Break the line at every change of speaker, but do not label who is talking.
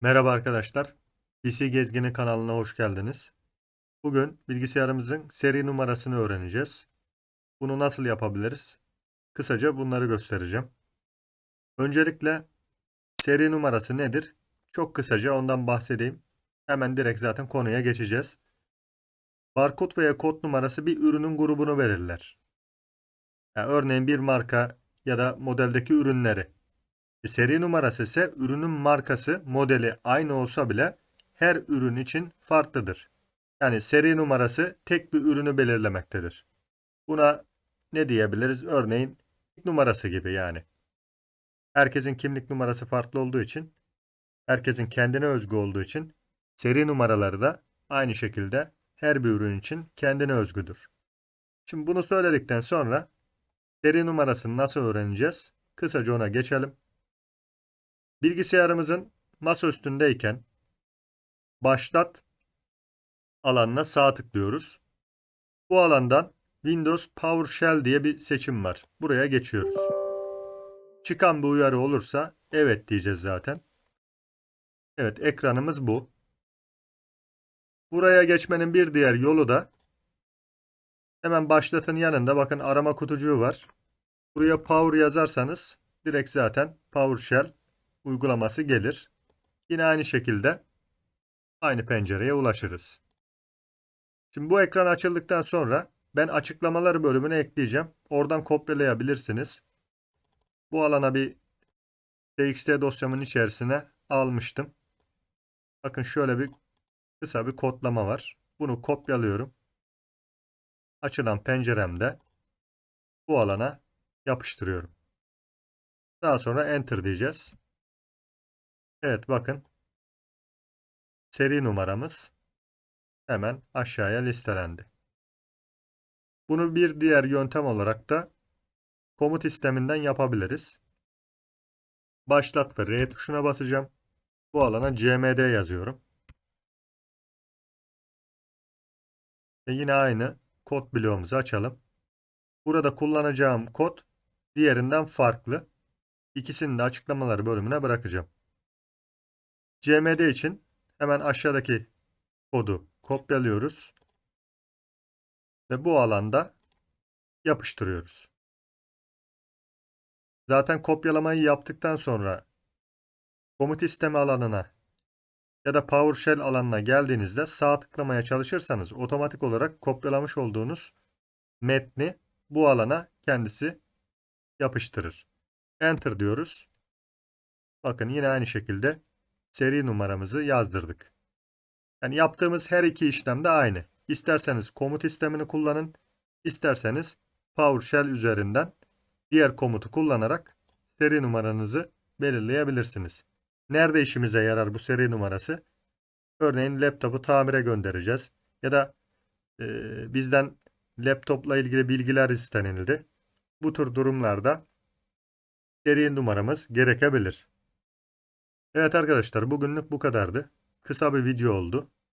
Merhaba arkadaşlar. PC Gezgini kanalına hoş geldiniz. Bugün bilgisayarımızın seri numarasını öğreneceğiz. Bunu nasıl yapabiliriz? Kısaca bunları göstereceğim. Öncelikle seri numarası nedir? Çok kısaca ondan bahsedeyim. Hemen direkt zaten konuya geçeceğiz. Barkod veya kod numarası bir ürünün grubunu belirler. Yani örneğin bir marka ya da modeldeki ürünleri Seri numarası ise ürünün markası, modeli aynı olsa bile her ürün için farklıdır. Yani seri numarası tek bir ürünü belirlemektedir. Buna ne diyebiliriz? Örneğin numarası gibi yani. Herkesin kimlik numarası farklı olduğu için, herkesin kendine özgü olduğu için seri numaraları da aynı şekilde her bir ürün için kendine özgüdür. Şimdi bunu söyledikten sonra seri numarasını nasıl öğreneceğiz? Kısaca ona geçelim. Bilgisayarımızın masa üstündeyken başlat alanına sağ tıklıyoruz. Bu alandan Windows PowerShell diye bir seçim var. Buraya geçiyoruz. Çıkan bir uyarı olursa evet diyeceğiz zaten. Evet ekranımız bu. Buraya geçmenin bir diğer yolu da hemen başlatın yanında bakın arama kutucuğu var. Buraya Power yazarsanız direkt zaten PowerShell uygulaması gelir. Yine aynı şekilde aynı pencereye ulaşırız. Şimdi bu ekran açıldıktan sonra ben açıklamaları bölümüne ekleyeceğim. Oradan kopyalayabilirsiniz. Bu alana bir txt dosyamın içerisine almıştım. Bakın şöyle bir kısa bir kodlama var. Bunu kopyalıyorum. Açılan penceremde bu alana yapıştırıyorum. Daha sonra enter diyeceğiz. Evet bakın. Seri numaramız hemen aşağıya listelendi. Bunu bir diğer yöntem olarak da komut sisteminden yapabiliriz. Başlat ve R tuşuna basacağım. Bu alana cmd yazıyorum. Ve yine aynı kod bloğumuzu açalım. Burada kullanacağım kod diğerinden farklı. İkisini de açıklamaları bölümüne bırakacağım. CMD için hemen aşağıdaki kodu kopyalıyoruz. Ve bu alanda yapıştırıyoruz. Zaten kopyalamayı yaptıktan sonra komut isteme alanına ya da PowerShell alanına geldiğinizde sağ tıklamaya çalışırsanız otomatik olarak kopyalamış olduğunuz metni bu alana kendisi yapıştırır. Enter diyoruz. Bakın yine aynı şekilde seri numaramızı yazdırdık. Yani yaptığımız her iki işlem de aynı. İsterseniz komut sistemini kullanın, isterseniz PowerShell üzerinden diğer komutu kullanarak seri numaranızı belirleyebilirsiniz. Nerede işimize yarar bu seri numarası? Örneğin laptopu tamire göndereceğiz ya da e, bizden laptopla ilgili bilgiler istenildi. Bu tür durumlarda seri numaramız gerekebilir. Evet arkadaşlar bugünlük bu kadardı. Kısa bir video oldu.